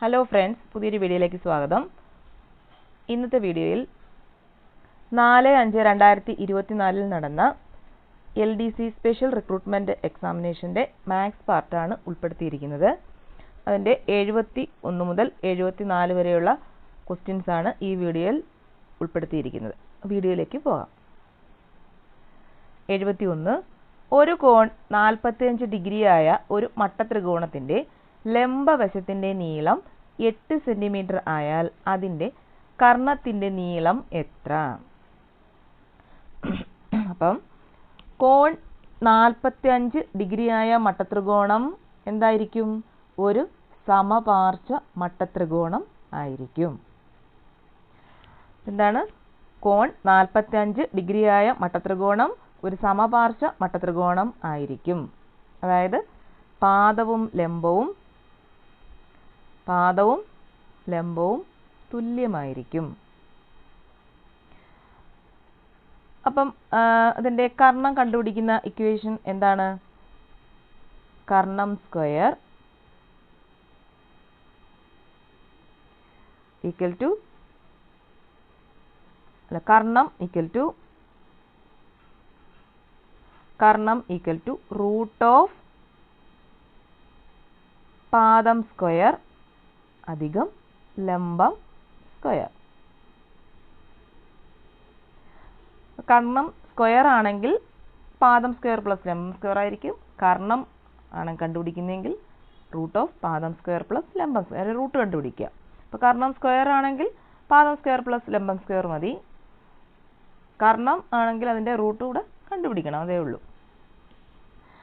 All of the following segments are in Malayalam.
ഹലോ ഫ്രണ്ട്സ് പുതിയൊരു വീഡിയോയിലേക്ക് സ്വാഗതം. ഇന്നത്തെ വീഡിയോയിൽ നാല് അഞ്ച് രണ്ടായിരത്തി ഇരുപത്തിനാലിൽ നടന്ന L D C special recruitment എക്സാമിനേഷന്റെ maths പാർട്ടാണ് ഉൾപ്പെടുത്തിയിരിക്കുന്നത്. അതിന്റെ എഴുപത്തി ഒന്ന് മുതൽ എഴുപത്തി നാല് വരെയുള്ള ക്വസ്റ്റ്യൻസാണ് ഈ വീഡിയോയിൽ ഉൾപ്പെടുത്തിയിരിക്കുന്നത്. വീഡിയോയിലേക്ക് പോകാം. എഴുപത്തി ഒന്ന് ഒരു കോൺ നാൽപ്പത്തിയഞ്ച് ഡിഗ്രിയായ ഒരു ലംബവശത്തിന്റെ നീളം എട്ട് സെന്റിമീറ്റർ ആയാൽ അതിന്റെ കർണത്തിന്റെ നീളം എത്ര? അപ്പം കോൺ നാൽപ്പത്തിയഞ്ച് ഡിഗ്രിയായ മട്ടത്രികോണം എന്തായിരിക്കും? ഒരു സമപാർശ്വ മട്ടത്രികോണം ആയിരിക്കും. എന്താണ്? കോൺ നാൽപ്പത്തിയഞ്ച് ഡിഗ്രിയായ മട്ടത്രികോണം ഒരു സമപാർശ്വ മട്ടത്രികോണം ആയിരിക്കും. അതായത് പാദവും ലംബവും പാദവും ലംബവും തുല്യമായിരിക്കും. അപ്പം അതിന്റെ കർണം കണ്ടുപിടിക്കുന്ന ഇക്വേഷൻ എന്താണ്? കർണം സ്ക്വയർ ഈക്വൽ ടു അല്ല കർണം ഈക്വൽ ടു കർണം ഈക്വൽ ടു റൂട്ട് ഓഫ് പാദം സ്ക്വയർ അധികം ലംബം സ്ക്വയർ. കർണം സ്ക്വയർ ആണെങ്കിൽ പാദം സ്ക്വയർ പ്ലസ് ലംബം സ്ക്വയർ ആയിരിക്കും. കർണം ആണ് കണ്ടുപിടിക്കുന്നതെങ്കിൽ റൂട്ട് ഓഫ് പാദം സ്ക്വയർ പ്ലസ് ലംബം സ്ക്വയർ റൂട്ട് കണ്ടുപിടിക്കുക. അപ്പോൾ കർണം സ്ക്വയർ ആണെങ്കിൽ പാദം സ്ക്വയർ പ്ലസ് ലംബം സ്ക്വയർ മതി. കർണം ആണെങ്കിൽ അതിന്റെ റൂട്ട് കൂടെ കണ്ടുപിടിക്കണം അതേ ഉള്ളൂ.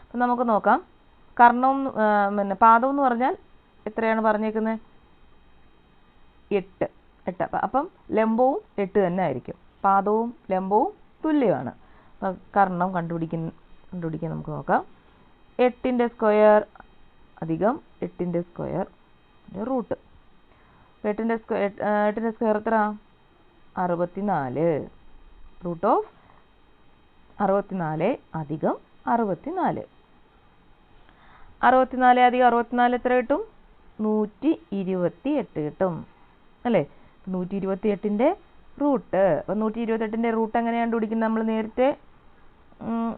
അപ്പം നമുക്ക് നോക്കാം. കർണം പിന്നെ പാദം എന്ന് പറഞ്ഞാൽ എത്രയാണ് പറഞ്ഞേക്കുന്നത് എട്ട്. എട്ട്. അപ്പം ലംബവും എട്ട് തന്നെ ആയിരിക്കും. പാദവും ലംബവും തുല്യമാണ്. കർണം കണ്ടുപിടിക്കുന്ന കണ്ടുപിടിക്കാൻ നമുക്ക് നോക്കാം. എട്ടിന്റെ സ്ക്വയർ അധികം എട്ടിന്റെ സ്ക്വയർ റൂട്ട്. എട്ടിന്റെ സ്ക്വയർ എട്ടിന്റെ സ്ക്വയർ എത്ര? അറുപത്തിനാല്. റൂട്ട് ഓഫ് അറുപത്തിനാല് അധികം അറുപത്തിനാല്. അറുപത്തിനാല് അധികം അറുപത്തിനാല് എത്ര കിട്ടും? നൂറ്റി ഇരുപത്തി എട്ട് കിട്ടും. അല്ലേ? നൂറ്റി ഇരുപത്തി എട്ടിന്റെ റൂട്ട്. അപ്പം നൂറ്റി ഇരുപത്തെട്ടിന്റെ റൂട്ട് എങ്ങനെയാണ് കണ്ടുപിടിക്കുന്നത് നമ്മൾ നേരത്തെ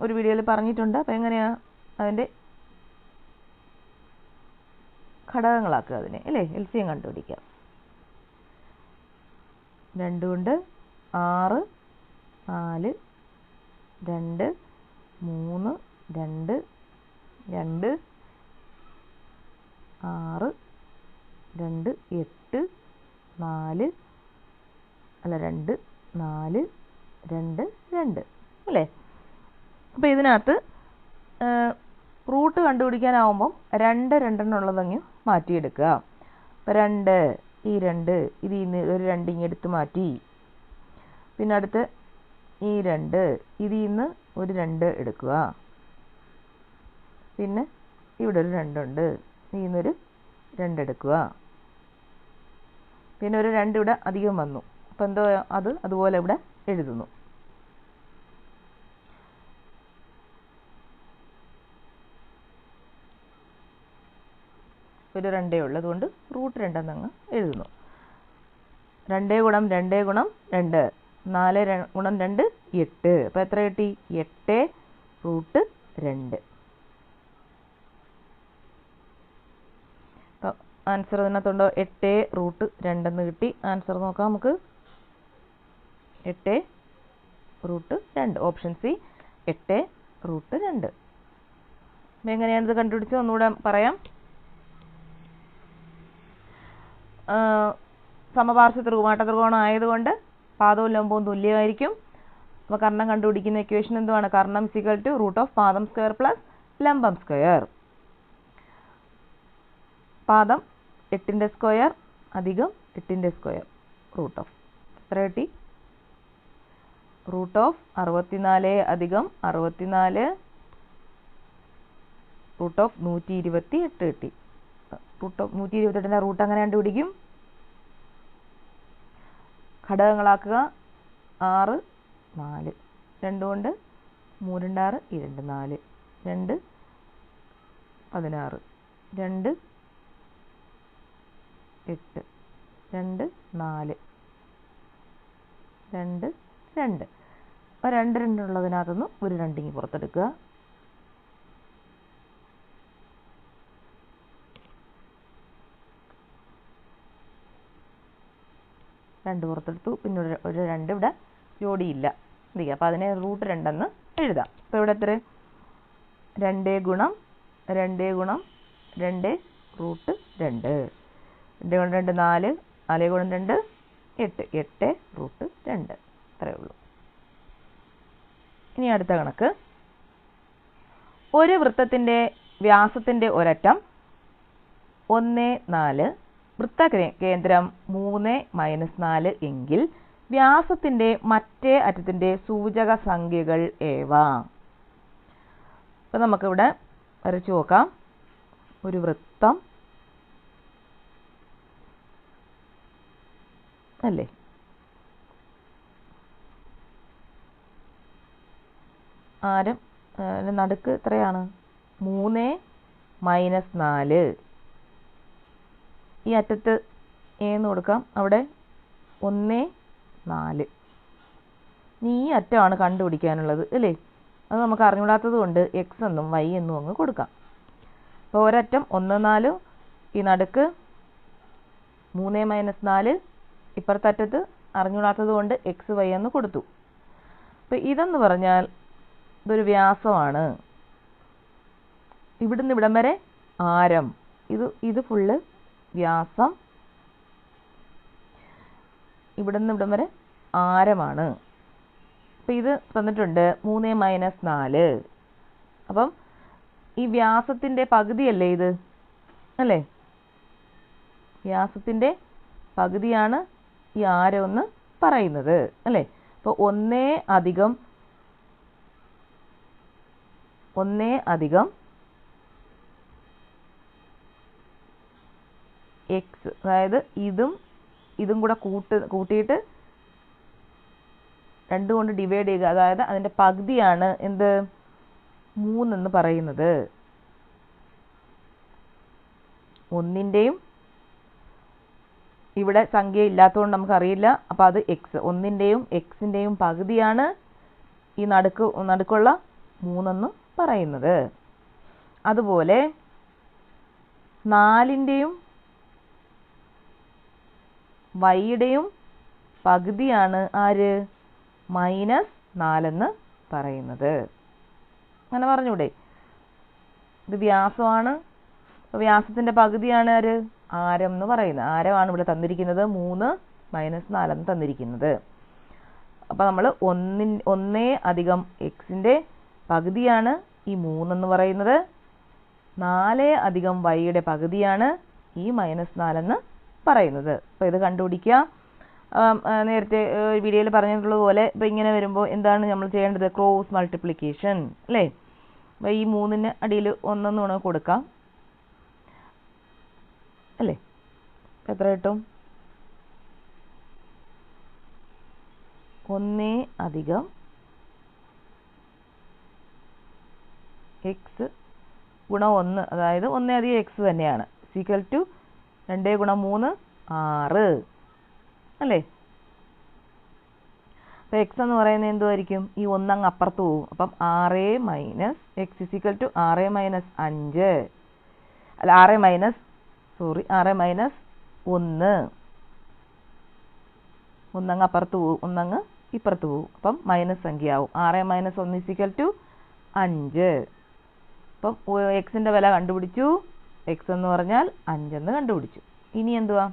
ഒരു വീഡിയോയിൽ പറഞ്ഞിട്ടുണ്ട്. അപ്പം എങ്ങനെയാണ് അതിന്റെ ഘടകങ്ങളാക്കുക അതിനെ അല്ലേ? എൽ സി എം കണ്ടുപിടിക്കാം രണ്ട് കൊണ്ട് ആറ് നാല് രണ്ട് മൂന്ന് രണ്ട് രണ്ട് ആറ് രണ്ട് എട്ട് നാല് അല്ല രണ്ട് നാല് രണ്ട് രണ്ട്. അല്ലേ? അപ്പോൾ ഇതിനകത്ത് റൂട്ട് കണ്ടുപിടിക്കാനാവുമ്പം രണ്ട് രണ്ടെണ്ണം മാറ്റിയെടുക്കുക. അപ്പോൾ രണ്ട് ഈ രണ്ട് ഇത് ഇന്ന് ഒരു രണ്ട് ഇങ്ങ് എടുത്ത് മാറ്റി. പിന്നെ അടുത്ത് ഈ രണ്ട് ഇതിൽ നിന്ന് ഒരു രണ്ട് എടുക്കുക. പിന്നെ ഇവിടെ ഒരു രണ്ടുണ്ട്. ഇതിൽ നിന്നൊരു രണ്ടെടുക്കുക പിന്നെ ഒരു രണ്ട് ഇവിടെ അധികം വന്നു. അപ്പം എന്തോ അത് അതുപോലെ ഇവിടെ എഴുതുന്നു. ഒരു രണ്ടേ ഉള്ളൂ. അതുകൊണ്ട് റൂട്ട് രണ്ടെന്നങ്ങ് എഴുതുന്നു. രണ്ടേ ഗുണം രണ്ടേ ഗുണം രണ്ട്. നാല് ഗുണം രണ്ട് എട്ട്. അപ്പോൾ എത്ര കിട്ടി? എട്ട് റൂട്ട് രണ്ട് അപ്പോൾ ആൻസർ അതിനകത്തുണ്ടോ? എട്ട് റൂട്ട് രണ്ടെന്ന് കിട്ടി. ആൻസർ നോക്കാം നമുക്ക്. എട്ട് റൂട്ട് രണ്ട്. ഓപ്ഷൻ സി എട്ട് റൂട്ട് രണ്ട്. എങ്ങനെയാണിത് കണ്ടുപിടിച്ചത് ഒന്നുകൂടെ പറയാം. സമപാർശ്വ ത്രികുമാട്ട ത്രികോണം ആയതുകൊണ്ട് പാദവും ലംബവും തുല്യമായിരിക്കും. അപ്പോൾ കർണം കണ്ടുപിടിക്കുന്ന ഇക്വേഷൻ എന്തുവാണ്? കർണം സിക്കൽ ടു റൂട്ട് ഓഫ് പാദം സ്ക്വയർ പ്ലസ് ലംബം സ്ക്വയർ പാദം എട്ടിന്റെ സ്ക്വയർ അധികം എട്ടിന്റെ സ്ക്വയർ റൂട്ട് ഓഫ്. എത്ര കിട്ടി? റൂട്ട് ഓഫ് അറുപത്തിനാല് അധികം അറുപത്തിനാല് റൂട്ട് ഓഫ് നൂറ്റി ഇരുപത്തി എട്ട് കിട്ടി. റൂട്ട് ഓഫ് നൂറ്റി ഇരുപത്തെട്ടിന്റെ റൂട്ട് അങ്ങനെ കണ്ടുപിടിക്കും? ഘടകങ്ങളാക്കുക ആറ് നാല്. രണ്ട് കൊണ്ട് മൂരണ്ടാറ് രണ്ട് നാല്. രണ്ട് പതിനാറ്. രണ്ട് എട്ട്. രണ്ട് നാല്. രണ്ട് രണ്ട്. അപ്പോൾ രണ്ട് രണ്ടുള്ളതിനകത്തുനിന്ന് ഒരു രണ്ടിങ്ങി പുറത്തെടുക്കുക. രണ്ട് പുറത്തെടുത്തു. പിന്നെ ഒരു ഒരു രണ്ട് ഇവിടെ ജോഡിയില്ല എന്ത് അപ്പോൾ അതിനെ റൂട്ട് രണ്ടെന്ന് എഴുതാം. അപ്പോൾ ഇവിടെ എത്ര? രണ്ട് ഗുണം രണ്ട് ഗുണം രണ്ട് റൂട്ട് രണ്ട്. രണ്ട് കൊണ്ട് രണ്ട് നാല് നാല് കൊണ്ട് രണ്ട് എട്ട്. എട്ട് റൂട്ട് രണ്ട്. അത്രയേ ഉള്ളൂ. ഇനി അടുത്ത കണക്ക്. ഒരു വൃത്തത്തിന്റെ വ്യാസത്തിന്റെ ഒരറ്റം ഒന്ന് നാല്. വൃത്ത കേന്ദ്രം മൂന്ന് മൈനസ് നാല് എങ്കിൽ വ്യാസത്തിന്റെ മറ്റേ അറ്റത്തിന്റെ സൂചക സംഖ്യകൾ ഏവ? അപ്പം നമുക്കിവിടെ വരച്ചു നോക്കാം. ഒരു വൃത്തം അല്ലേ? ആരം നടുക്ക് എത്രയാണ്? മൂന്ന് മൈനസ് നാല്. ഈ അറ്റത്ത് ഏന്ന് കൊടുക്കാം. അവിടെ ഒന്ന് നാല്. ഇനി ഈ അറ്റമാണ് കണ്ടുപിടിക്കാനുള്ളത് അല്ലേ? അത് നമുക്ക് അറിഞ്ഞൂടാത്തത് കൊണ്ട് എക്സ് എന്നും വൈ എന്നും അങ്ങ് കൊടുക്കാം. അപ്പോൾ ഒരറ്റം ഒന്ന് നാല് ഈ നടുക്ക് മൂന്ന് മൈനസ് നാല് ഇപ്പുറത്തെ അറിഞ്ഞുകൂടാത്തത് കൊണ്ട് എക്സ് വൈ എന്ന് കൊടുത്തു. അപ്പോൾ ഇതെന്ന് പറഞ്ഞാൽ ഇതൊരു വ്യാസമാണ്. ഇവിടുന്ന് ഇവിടം വരെ ആരം. ഇത് ഇത് ഫുള്ള് വ്യാസം. ഇവിടുന്ന് ഇവിടം വരെ ആരമാണ്. അപ്പം ഇത് തന്നിട്ടുണ്ട് മൂന്ന് മൈനസ് നാല്. അപ്പം ഈ വ്യാസത്തിന്റെ പകുതിയല്ലേ ഇത്? അല്ലേ? വ്യാസത്തിന്റെ പകുതിയാണ് ഈ ആരം എന്ന് പറയുന്നത് അല്ലേ? അപ്പോൾ ഒന്നേ അധികം ഒന്നേ അധികം എക്സ് അതായത് ഇതും ഇതും കൂടെ കൂട്ട് കൂട്ടിയിട്ട് രണ്ടും കൊണ്ട് ഡിവൈഡ് ചെയ്യുക. അതായത് അതിന്റെ പകുതിയാണ് എന്ത്? മൂന്നെന്ന് പറയുന്നത്. ഒന്നിന്റെയും ഇവിടെ സംഖ്യ ഇല്ലാത്തതുകൊണ്ട് നമുക്കറിയില്ല. അപ്പോൾ അത് എക്സ് ഒന്നിന്റെയും എക്സിന്റെയും പകുതിയാണ് ഈ നടുക്ക് നടുക്കുള്ള മൂന്നെന്ന് പറയുന്നത്. അതുപോലെ നാലിന്റെയും വൈയുടെയും പകുതിയാണ് ആര്? മൈനസ് നാലെന്ന് പറയുന്നത്. അങ്ങനെ പറഞ്ഞൂടെ. ഇത് വ്യാസമാണ്. വ്യാസത്തിന്റെ പകുതിയാണ് ആര്? ആരം എന്ന് പറയുന്നത്. ആരമാണ് ഇവിടെ തന്നിരിക്കുന്നത്? മൂന്ന് മൈനസ് നാലെന്ന് തന്നിരിക്കുന്നത്. അപ്പോൾ നമ്മൾ ഒന്നിൻ ഒന്നേ അധികം എക്സിന്റെ പകുതിയാണ് ഈ മൂന്നെന്ന് പറയുന്നത്. നാല് അധികം വൈയുടെ പകുതിയാണ് ഈ മൈനസ് നാലെന്ന് പറയുന്നത്. അപ്പോൾ ഇത് കണ്ടുപിടിക്കുക. നേരത്തെ വീഡിയോയിൽ പറഞ്ഞിട്ടുള്ളതുപോലെ ഇപ്പോൾ ഇങ്ങനെ വരുമ്പോൾ എന്താണ് നമ്മൾ ചെയ്യേണ്ടത്? ക്രോസ് മൾട്ടിപ്ലിക്കേഷൻ അല്ലേ? അപ്പോൾ ഈ മൂന്നിന് അടിയിൽ ഒന്നെന്ന് വേണമെങ്കിൽ കൊടുക്കാം. അല്ലേ? എത്ര കിട്ടും? ഒന്നേ അധികം എക്സ് ഗുണം ഒന്ന് അതായത് ഒന്നേ അധികം എക്സ് തന്നെയാണ്. സീക്വൽ ടു രണ്ടേ ഗുണം മൂന്ന് ആറ്. അല്ലേ? അപ്പോൾ എക്സ് എന്ന് പറയുന്നത് എന്തുമായിരിക്കും ഈ ഒന്നങ്ങ് അപ്പുറത്ത് പോകും. അപ്പം ആറ് minus x is equal to ആറ് മൈനസ് അഞ്ച്. അല്ല ആറ് മൈനസ് സോറി ആറ് മൈനസ് ഒന്ന്. ഒന്നങ്ങ് അപ്പുറത്ത് പോകും ഒന്നങ്ങ് ഇപ്പുറത്ത് പോകും അപ്പം മൈനസ് സംഖ്യ ആവും ആറ് മൈനസ് ഒന്ന് ഇസിക്കൽ ടു അഞ്ച്. അപ്പം എക്സിന്റെ വില കണ്ടുപിടിച്ചു. എക്സ് എന്ന് പറഞ്ഞാൽ അഞ്ചെന്ന് കണ്ടുപിടിച്ചു. ഇനി എന്തുവാ?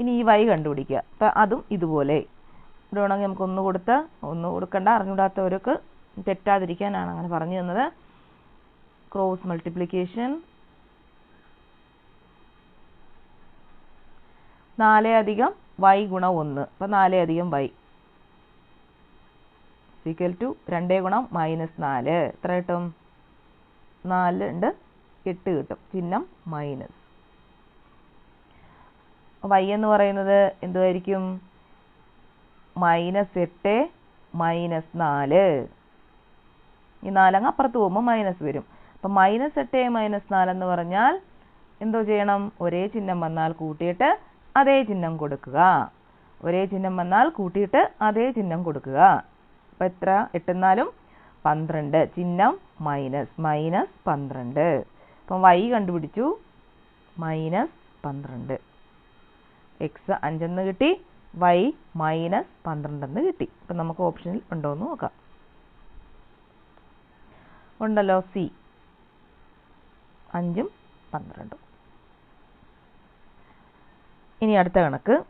ഇനി ഈ വൈ കണ്ടുപിടിക്കുക. അപ്പം അതും ഇതുപോലെ. ഇവിടെ വേണമെങ്കിൽ നമുക്ക് ഒന്ന് കൊടുത്ത് ഒന്ന് കൊടുക്കണ്ട അറിഞ്ഞുകൂടാത്തവരൊക്കെ തെറ്റാതിരിക്കാനാണ് അങ്ങനെ പറഞ്ഞു തന്നത്. ക്രോസ് മൾട്ടിപ്ലിക്കേഷൻ നാല് അധികം വൈ ഗുണം ഒന്ന്. അപ്പം നാല് അധികം വൈ സീക്വൽ ടു രണ്ട് ഗുണം മൈനസ് നാല്. എത്ര കിട്ടും? നാല് ഉണ്ട്. എട്ട് കിട്ടും. ചിഹ്നം മൈനസ് വൈ എന്ന് പറയുന്നത് എന്തുമായിരിക്കും മൈനസ് എട്ട് മൈനസ് നാല്. ഈ നാലങ്ങ് അപ്പുറത്ത് പോകുമ്പോൾ മൈനസ് വരും. അപ്പം മൈനസ് എട്ട് മൈനസ് നാലെന്ന് പറഞ്ഞാൽ എന്തോ ചെയ്യണം? ഒരേ ചിഹ്നം വന്നാൽ കൂട്ടിയിട്ട് അതേ ചിഹ്നം കൊടുക്കുക. ഒരേ ചിഹ്നം വന്നാൽ കൂട്ടിയിട്ട് അതേ ചിഹ്നം കൊടുക്കുക. അപ്പം എത്ര? എട്ടെന്നാലും പന്ത്രണ്ട്. ചിഹ്നം മൈനസ് മൈനസ് പന്ത്രണ്ട്. അപ്പം വൈ കണ്ടുപിടിച്ചു. മൈനസ് പന്ത്രണ്ട്. എക്സ് അഞ്ചെന്ന് കിട്ടി. വൈ മൈനസ് പന്ത്രണ്ടെന്ന് കിട്ടി. അപ്പം നമുക്ക് ഓപ്ഷനിൽ ഉണ്ടോ എന്ന് നോക്കാം. ഉണ്ടല്ലോ സി. അഞ്ചും പന്ത്രണ്ടും. ഇനി അടുത്ത കണക്ക്.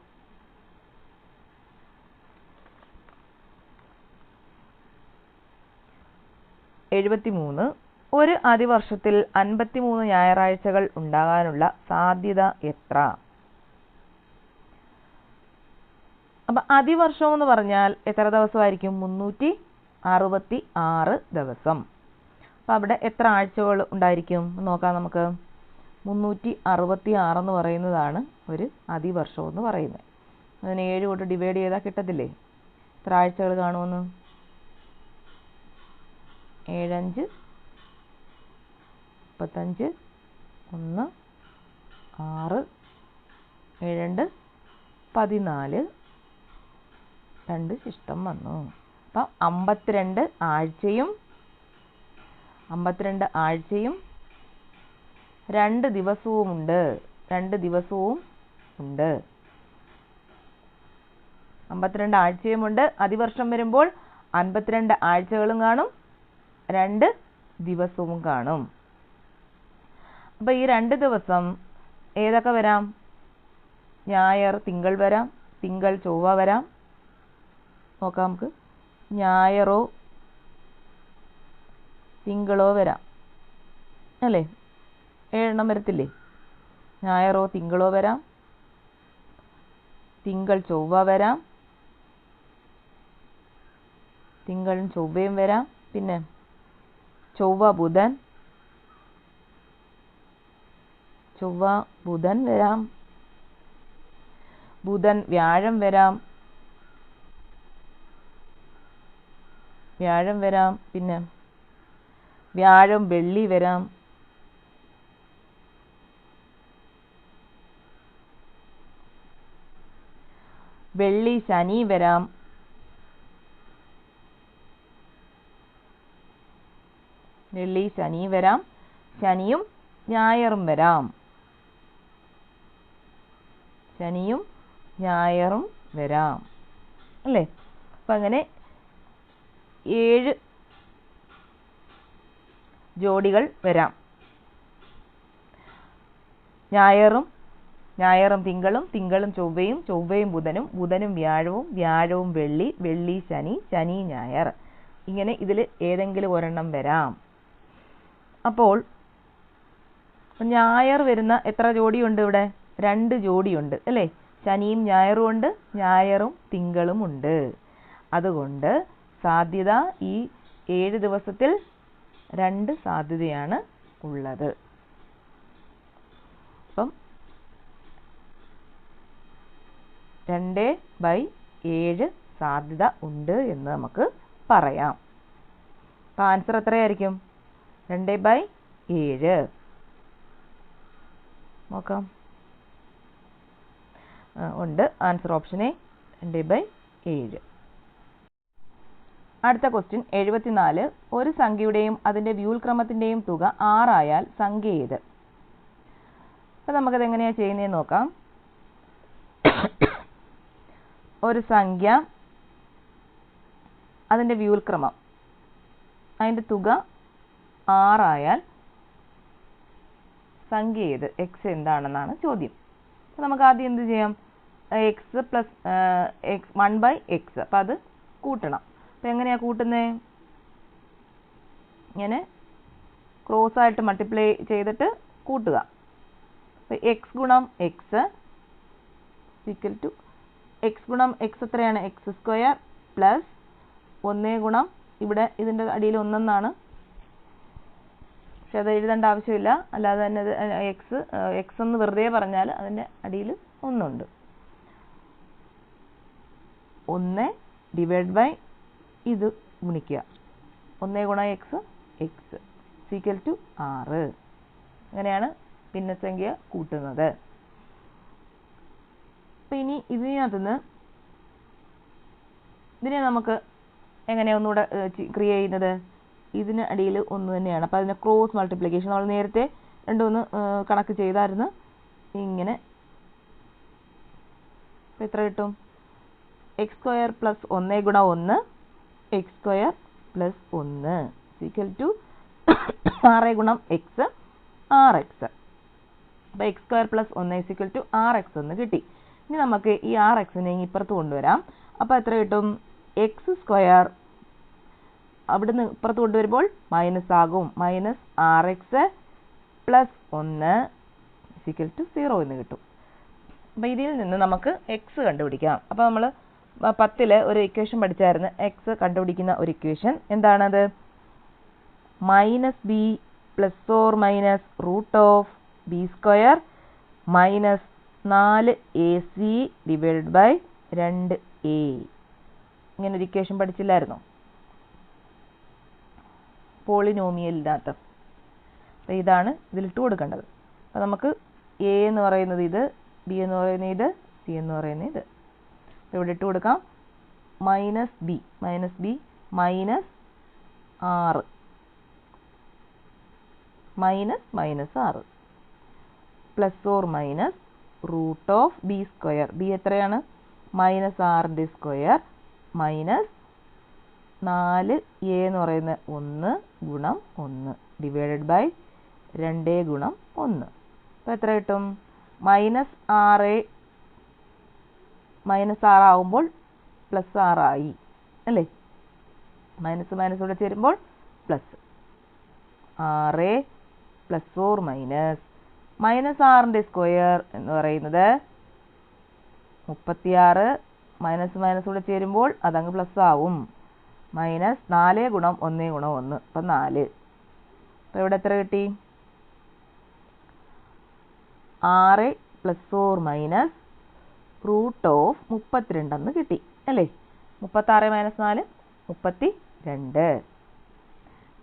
എഴുപത്തിമൂന്ന്. ഒരു അതിവർഷത്തിൽ അൻപത്തിമൂന്ന് ഞായറാഴ്ചകൾ ഉണ്ടാകാനുള്ള സാധ്യത എത്ര? അപ്പം അതിവർഷം എന്ന് പറഞ്ഞാൽ എത്ര ദിവസമായിരിക്കും? മുന്നൂറ്റി അറുപത്തി ആറ് ദിവസം. അപ്പം അവിടെ എത്ര ആഴ്ചകൾ ഉണ്ടായിരിക്കും? നോക്കാം നമുക്ക്. മുന്നൂറ്റി അറുപത്തി ആറെന്ന് പറയുന്നതാണ് ഒരു അതിവർഷമെന്ന് പറയുന്നത്. അതിനെ ഏഴ് കൊണ്ട് ഡിവൈഡ് ചെയ്താൽ കിട്ടത്തില്ലേ? എത്ര ആഴ്ചകൾ കാണുമെന്ന്? ഏഴഞ്ച് മുപ്പത്തഞ്ച് ഒന്ന് ആറ് ഏഴണ്ട് പതിനാല് രണ്ട് ശിഷ്ടം വന്നു. അപ്പം അമ്പത്തിരണ്ട് ആഴ്ചയും അമ്പത്തിരണ്ട് ആഴ്ചയും രണ്ട് ദിവസവുമുണ്ട് രണ്ട് ദിവസവും ഉണ്ട്. അമ്പത്തിരണ്ട് ആഴ്ചയുമുണ്ട് അതിവർഷം വരുമ്പോൾ അൻപത്തിരണ്ട് ആഴ്ചകളും കാണും. രണ്ട് ദിവസവും കാണും. അപ്പോൾ ഈ രണ്ട് ദിവസം ഏതൊക്കെ വരാം? ഞായർ തിങ്കൾ വരാം. തിങ്കൾ ചൊവ്വ വരാം. നോക്കാം നമുക്ക്. ഞായറോ തിങ്കളോ വരാം. അല്ലേ? ഏഴെണ്ണം വരത്തില്ലേ? ഞായറോ തിങ്കളോ വരാം. തിങ്കൾ ചൊവ്വ വരാം. തിങ്കളും ചൊവ്വയും വരാം. പിന്നെ ചൊവ്വ ബുധൻ. ചൊവ്വ ബുധൻ വരാം. ബുധൻ വ്യാഴം വരാം. വ്യാഴം വരാം. പിന്നെ വ്യാഴം വെള്ളി വരാം. വെള്ളി ശനി വരാം. വെള്ളി ശനി വരാം. ശനിയും ഞായറും വരാം. ശനിയും ഞായറും വരാം. അല്ലേ? അപ്പം അങ്ങനെ ഏഴ് ജോഡികൾ വരാം. ഞായറും ഞായറും തിങ്കളും തിങ്കളും ചൊവ്വയും ചൊവ്വയും ബുധനും ബുധനും വ്യാഴവും വ്യാഴവും വെള്ളി വെള്ളി ശനി ശനി ഞായർ. ഇങ്ങനെ ഇതിൽ ഏതെങ്കിലും ഒരെണ്ണം വരാം. അപ്പോൾ ഞായർ വരുന്ന എത്ര ജോഡിയുണ്ട് ഇവിടെ? രണ്ട് ജോഡിയുണ്ട് അല്ലേ? ശനിയും ഞായറും ഉണ്ട് ഞായറും തിങ്കളും ഉണ്ട്. അതുകൊണ്ട് സാധ്യത ഈ ഏഴ് ദിവസത്തിൽ രണ്ട് സാധ്യതയാണ് ഉള്ളത് അപ്പം രണ്ട് ബൈ ഏഴ് സാധ്യത ഉണ്ട് എന്ന് നമുക്ക് പറയാം. അപ്പം ആൻസർ എത്രയായിരിക്കും? രണ്ട് ബൈ ഏഴ്. നോക്കാം. ഉണ്ട്. ആൻസർ ഓപ്ഷൻ എ രണ്ട് ബൈ ഏഴ്. അടുത്ത ക്വസ്റ്റ്യൻ എഴുപത്തിനാല്. ഒരു സംഖ്യയുടെയും അതിന്റെ വ്യൂൽക്രമത്തിന്റെയും തുക ആറായാൽ സംഖ്യ ഏത്? അപ്പം നമുക്കത് എങ്ങനെയാണ് ചെയ്യുന്നതെന്ന് നോക്കാം. ഒരു സംഖ്യ അതിന്റെ വ്യൂൽക്രമം അതിന്റെ തുക ആറായാൽ സംഖ്യ ഏത്? എക്സ് എന്താണെന്നാണ് ചോദ്യം. അപ്പോൾ നമുക്ക് ആദ്യം എന്ത് ചെയ്യാം? X plus x one by x അപ്പോൾ അത് കൂട്ടണം. അപ്പോൾ എങ്ങനെയാണ് കൂട്ടുന്നത് ഇങ്ങനെ ക്രോസ് ആയിട്ട് മൾട്ടിപ്ലൈ ചെയ്തിട്ട് കൂട്ടുക. അപ്പോൾ എക്സ് ഗുണം എക്സ് ഈക്വൽ ടു എക്സ് ഗുണം എക്സ് എത്രയാണ്? എക്സ് സ്ക്വയർ പ്ലസ് ഒന്നേ ഗുണം. ഇവിടെ ഇതിന്റെ അടിയിൽ ഒന്നെന്നാണ്. പക്ഷെ അത് എഴുതേണ്ട ആവശ്യമില്ല. അല്ലാതെ തന്നെ ഇത് എക്സ് എക്സ് എന്ന് വെറുതെ പറഞ്ഞാൽ അതിന്റെ അടിയിൽ ഒന്നുണ്ട്. ഒന്ന് ഡിവൈഡ് ബൈ ഇത് ഗുണിക്കുക. ഒന്നേ ഗുണം എക്സ് എക്സ് സീക്വൽ ടു ആറ്. അങ്ങനെയാണ് ഭിന്നസംഖ്യ കൂട്ടുന്നത്. അപ്പം ഇനി ഇതിനകത്തുനിന്ന് ഇതിനെ നമുക്ക് എങ്ങനെ ഒന്നുകൂടെ ക്രിയേറ്റ് ചെയ്യുന്നത്? ഇതിന് അടിയിൽ ഒന്ന് തന്നെയാണ്. അപ്പോൾ അതിന് ക്രോസ് മൾട്ടിപ്ലിക്കേഷൻ നമ്മൾ നേരത്തെ രണ്ടുമൂന്ന് കണക്ക് ചെയ്തായിരുന്നു. ഇങ്ങനെ. എത്ര കിട്ടും? എക്സ് സ്ക്വയർ പ്ലസ് ഒന്ന് ഗുണ ഒന്ന് എക്സ് സ്ക്വയർ പ്ലസ് ഒന്ന് ഈക്വൽ ടു ആറ് ഗുണം എക്സ് ആർ എക്സ് അപ്പോൾ എക്സ് സ്ക്വയർ പ്ലസ് ഒന്ന് is equal to R x എന്ന് കിട്ടി. ഇനി നമുക്ക് ഈ ആർ എക്സിനെ ഇപ്പുറത്ത് കൊണ്ടുവരാം. അപ്പോൾ എത്ര കിട്ടും? എക്സ് സ്ക്വയർ അവിടുന്ന് ഇപ്പുറത്ത് കൊണ്ടുവരുമ്പോൾ മൈനസ് ആകും. മൈനസ് ആർ എക്സ് പ്ലസ് ഒന്ന് ഫിസിക്കൽ ടു സീറോ എന്ന് കിട്ടും. അപ്പോൾ ഇതിൽ നിന്ന് നമുക്ക് എക്സ് കണ്ടുപിടിക്കാം. അപ്പോൾ നമ്മൾ പത്തിൽ ഒരു ഇക്വേഷൻ പഠിച്ചായിരുന്നു. എക്സ് കണ്ടുപിടിക്കുന്ന ഒരു ഇക്വേഷൻ എന്താണത്? Minus B plus or minus root of B square minus നാല് എ സി ഡിവൈഡ് ബൈ രണ്ട് എ ഇങ്ങനെ ഒരു ഇക്വേഷൻ പഠിച്ചില്ലായിരുന്നോ? പോളിനോമിയലിനകത്ത്. അപ്പോൾ ഇതാണ് ഇതിലിട്ട് കൊടുക്കേണ്ടത്. അപ്പോൾ നമുക്ക് എ എന്ന് പറയുന്നത് ഇത് ബി എന്ന് പറയുന്നത് ഇത് സി എന്ന് പറയുന്നത് ഇത്. അപ്പോൾ ഇവിടെ ഇട്ട് കൊടുക്കാം. Minus B minus B minus ആറ് മൈനസ് മൈനസ് ആറ് plus or minus root of B square. B എത്രയാണ്? Minus R D square minus നാല് എ എന്ന് പറയുന്നത് ഒന്ന് ഗുണം ഒന്ന്. ഡിവൈഡഡ് ബൈ രണ്ട് ഗുണം ഒന്ന്. അപ്പോൾ എത്ര കിട്ടും? മൈനസ് ആറ് മൈനസ് ആറാവുമ്പോൾ പ്ലസ് ആറായി അല്ലേ? മൈനസ് മൈനസ് കൂടെ ചേരുമ്പോൾ പ്ലസ് ആറ് പ്ലസ് ഫോർ മൈനസ് മൈനസ് ആറിന്റെ സ്ക്വയർ എന്ന് പറയുന്നത് മുപ്പത്തിയാറ് മൈനസ് മൈനസ് കൂടെ ചേരുമ്പോൾ അതങ്ങ് പ്ലസ് ആവും. മൈനസ് നാല് ഗുണം ഒന്ന് ഗുണം ഒന്ന്. അപ്പം നാല്. അപ്പോൾ ഇവിടെ എത്ര കിട്ടി? ആറ് plus four minus root of മുപ്പത്തിരണ്ടെന്ന് കിട്ടി അല്ലേ? മുപ്പത്താറ് മൈനസ് നാല് മുപ്പത്തി രണ്ട്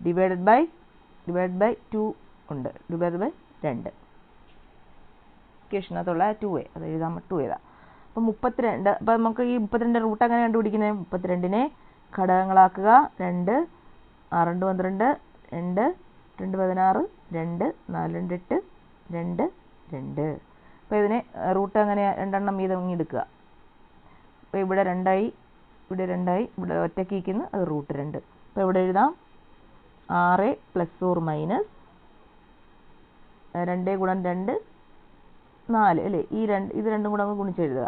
divided by divide by two ഉണ്ട്. ഡിവൈഡ് ബൈ രണ്ട്. ഇക്വേഷനകത്തുള്ള ടു എ അത് എഴുതാൻ ടു എഴുതാം അപ്പം മുപ്പത്തിരണ്ട് അപ്പം നമുക്ക് ഈ മുപ്പത്തിരണ്ട് റൂട്ട് എങ്ങനെ കണ്ടുപിടിക്കുന്നത് മുപ്പത്തിരണ്ടിനെ ഘടകങ്ങളാക്കുക. രണ്ട് ആറ് രണ്ട് പന്ത്രണ്ട് രണ്ട് രണ്ട് പതിനാറ് രണ്ട് നാല് രണ്ട് എട്ട് രണ്ട് രണ്ട്. അപ്പോൾ ഇതിനെ റൂട്ട് അങ്ങനെ രണ്ടെണ്ണം വീതം ഇങ്ങ് എടുക്കുക. അപ്പോൾ ഇവിടെ രണ്ടായി ഇവിടെ രണ്ടായി ഇവിടെ ഒറ്റയ്ക്ക് ഇരിക്കുന്നു അത് റൂട്ട് രണ്ട്. അപ്പോൾ ഇവിടെ എഴുതാം. ആറ് പ്ലസ് ഓർ മൈനസ് രണ്ട് ഗുണം രണ്ട് നാല് അല്ലേ? ഈ രണ്ട് ഇത് രണ്ടും കൂടെ അങ്ങ് ഗുണിച്ചെഴുതുക.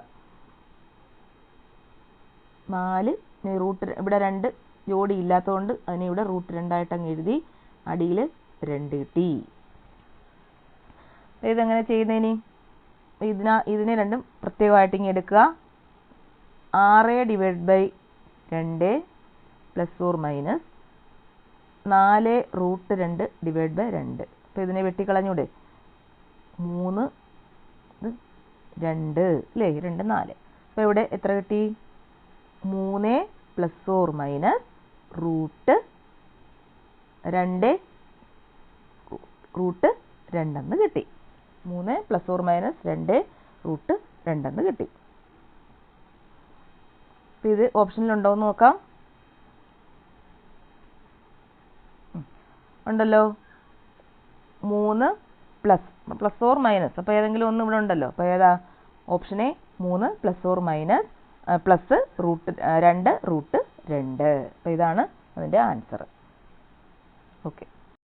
നാല് റൂട്ട് ഇവിടെ രണ്ട് ജോഡി ഇല്ലാത്തതുകൊണ്ട് അതിനെ ഇവിടെ റൂട്ട് രണ്ടായിട്ട് അങ്ങ് എഴുതി അടിയിൽ രണ്ട് കിട്ടി ഇതെങ്ങനെ ചെയ്യുന്നതിന്? ഇതിന ഇതിനെ രണ്ടും പ്രത്യേകമായിട്ട് ഇങ്ങനെ എടുക്കുക. ആറ് ഡിവൈഡ് ബൈ രണ്ട് പ്ലസ് ഓർ മൈനസ് നാല് റൂട്ട് രണ്ട് ഡിവൈഡ് ബൈ രണ്ട്. അപ്പോൾ ഇതിനെ വെട്ടിക്കളഞ്ഞൂടെ. മൂന്ന് രണ്ട് അല്ലേ രണ്ട് നാല്. അപ്പോൾ ഇവിടെ എത്ര കിട്ടി? മൂന്ന് പ്ലസ് ഓർ മൈനസ് റൂട്ട് രണ്ട് റൂട്ട് രണ്ടെന്ന് കിട്ടി. മൂന്ന് പ്ലസ് ഓർ മൈനസ് രണ്ട് റൂട്ട് രണ്ടെന്ന് കിട്ടി. അപ്പോൾ ഇത് ഓപ്ഷനിലുണ്ടോ എന്ന് നോക്കാം. ഉണ്ടല്ലോ. മൂന്ന് പ്ലസ് പ്ലസ് ഓർ മൈനസ് അപ്പോൾ ഏതെങ്കിലും ഒന്ന് ഇവിടെ ഉണ്ടല്ലോ. അപ്പോൾ ഏതാ? ഓപ്ഷൻ എ മൂന്ന് plus or minus plus root രണ്ട് റൂട്ട് രണ്ട്. അപ്പോൾ ഇതാണ് അതിന്റെ ആൻസർ ഓക്കെ